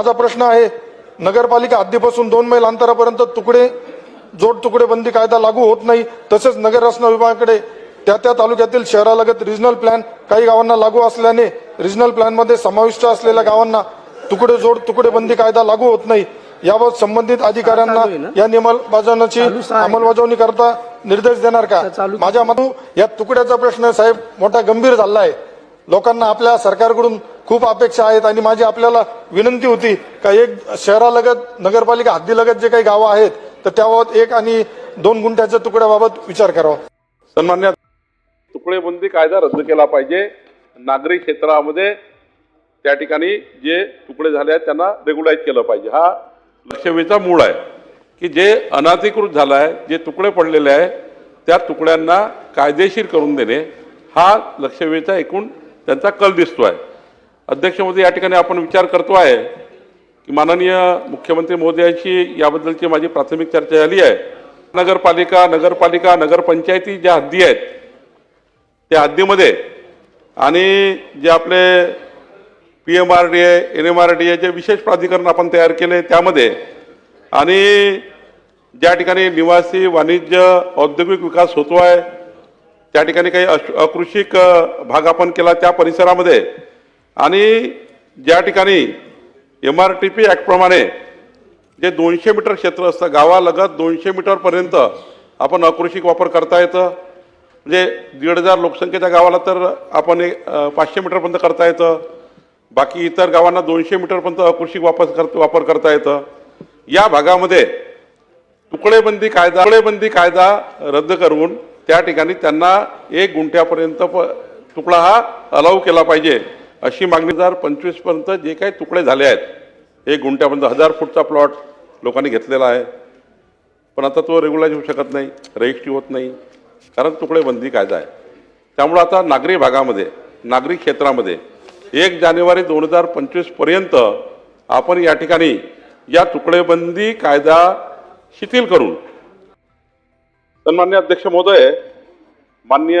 माझा प्रश्न आहे नगरपालिका हद्दीपासून दोन मैल अंतरापर्यंत तुकडे जोड तुकडे बंदी कायदा लागू होत नाही तसेच नगर रचना विभागाकडे त्या त्या तालुक्यातील शहरालगत रिजनल प्लॅन काही गावांना लागू असल्याने रिजनल प्लॅनमध्ये समाविष्ट असलेल्या गावांना तुकडे जोड तुकडे बंदी कायदा लागू होत नाही याबाबत संबंधित अधिकाऱ्यांना? या आहे. अंमलबजावणी करता निर्देश देणार का माझ्या मतो या तुकड्याचा प्रश्न साहेब मोठा गंभीर झाला आहे लोकांना आपल्या सरकारकडून खूप अपेक्षा आहेत आणि माझी आपल्याला विनंती होती का एक शहरालगत नगरपालिका हद्दीलगत जे काही गावं आहेत तर त्याबाबत एक आणि दोन गुंठ्याच्या तुकड्याबाबत विचार करावा. सन्मान्य तुकडेबंदी कायदा रद्द केला पाहिजे. नागरी क्षेत्रामध्ये त्या ठिकाणी जे तुकडे झाले आहेत त्यांना रेग्युलाईज केलं पाहिजे. हा लक्षवेचा मूळ आहे की जे अनाधिकृत झालं आहे जे तुकडे पडलेले आहे त्या तुकड्यांना कायदेशीर करून देणे हा लक्षवेचा एकूण त्यांचा कल दिसतो आहे अध्यक्ष महोदय या ठिकाणी आपण विचार करतो आहे की माननीय मुख्यमंत्री महोदयांशी याबद्दलची माझी प्राथमिक चर्चा झाली आहे. नगरपालिका नगरपालिका नगरपंचायती ज्या हद्दी आहेत त्या हद्दीमध्ये आणि जे आपले P M R D A N M R D A जे विशेष प्राधिकरण आपण तयार केले त्यामध्ये आणि ज्या ठिकाणी निवासी वाणिज्य औद्योगिक विकास होतो आहे त्या ठिकाणी काही अश- अकृषिक भाग आपण केला त्या परिसरामध्ये आणि ज्या ठिकाणी एम आर टी पी ॲक्टप्रमाणे जे दोनशे मीटर क्षेत्र असतं गावालगत दोनशे मीटरपर्यंत आपण अकृषिक वापर करता येतं. म्हणजे दीड हजार लोकसंख्येच्या गावाला तर आपण एक, पाचशे मीटरपर्यंत करता येतं. बाकी इतर गावांना दोनशे मीटरपर्यंत अकृषिक वापर कर वापर करता येतं. या भागामध्ये तुकडेबंदी कायदा तुकडेबंदी कायदा रद्द करून त्या ठिकाणी त्यांना एक गुंठ्यापर्यंत प- तुकडा हा अलाव केला पाहिजे. अशी मागणी हजार पंचवीसपर्यंत जे काही तुकडे झाले आहेत एक गुंठ्यापर्यंत हजार फूटचा प्लॉट लोकांनी घेतलेला आहे. पण आता तो रेग्युलाइज होऊ शकत नाही रजिस्ट्री होत नाही. कारण तुकडेबंदी कायदा आहे. त्यामुळं आता नागरी भागामध्ये नागरी क्षेत्रामध्ये एक जानेवारी दोन हजार पंचवीसपर्यंत आपण या ठिकाणी या तुकडेबंदी कायदा शिथिल करून सन्मान्य अध्यक्ष महोदय मान्य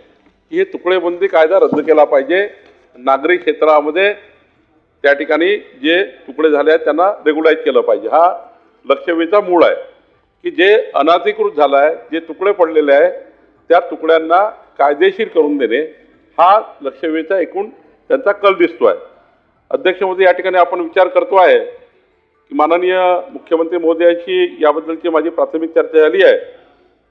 की हे तुकडेबंदी कायदा रद्द केला पाहिजे. नागरी क्षेत्रामध्ये त्या ठिकाणी जे तुकडे झाले आहेत त्यांना रेग्युलाईज केलं पाहिजे. हा लक्षवेचा मूळ आहे की जे अनाधिकृत झालं आहे जे तुकडे पडलेले आहे त्या तुकड्यांना कायदेशीर करून देणे हा लक्षवेचा एकूण त्यांचा कल दिसतो आहे अध्यक्ष मोदी या ठिकाणी आपण विचार करतो आहे की माननीय मुख्यमंत्री मोदी यांची याबद्दलची माझी प्राथमिक चर्चा झाली आहे.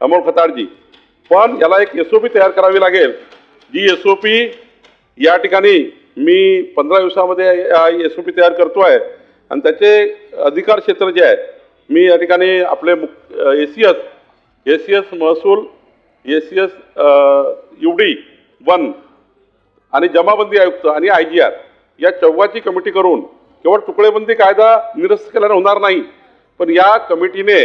अमोल खताळजी पण याला एक एस ओ पी तयार करावी लागेल. जी एस ओ पी या ठिकाणी मी पंधरा दिवसामध्ये एस ओ पी तयार करतो आहे आणि त्याचे अधिकार क्षेत्र जे आहे मी या ठिकाणी आपले मुख A C S A C S महसूल A C S U D one आणि जमाबंदी आयुक्त आणि आय जी आर या चौघाची कमिटी करून केवळ तुकडेबंदी कायदा निरस्त केल्याने होणार नाही. पण या कमिटीने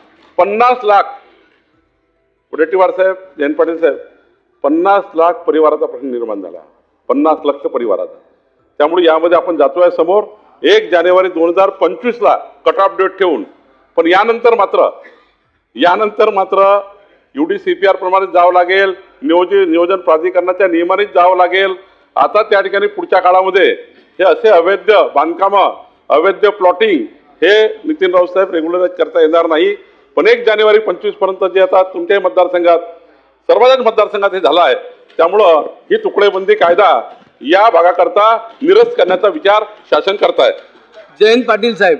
पन्नास लाख. वडेट्टीवार साहेब जयंत पाटील साहेब पन्नास लाख परिवाराचा प्रश्न निर्माण झाला. पन्नास लक्ष परिवाराचा. त्यामुळे यामध्ये आपण जातोय समोर. एक जानेवारी दोन हजार पंचवीसला कट ऑफ डेट ठेवून. पण यानंतर मात्र यानंतर मात्र U D C P R प्रमाणे जावं लागेल. नियोजित नियोजन प्राधिकरणाच्या नियमानेच जावं लागेल. आता त्या ठिकाणी पुढच्या काळामध्ये हे असे अवैध बांधकामं अवैध प्लॉटिंग हे नितीन राऊत साहेब रेग्युलराईज करता येणार नाही. पण एक जानेवारी पंचवीसपर्यंत जे आता तुमच्याही मतदारसंघात सर्वजण मतदारसंघात हे झालं आहे. त्यामुळं ही तुकडेबंदी कायदा या भागाकरता निरस्त करण्याचा विचार शासन करताय. जयंत पाटील साहेब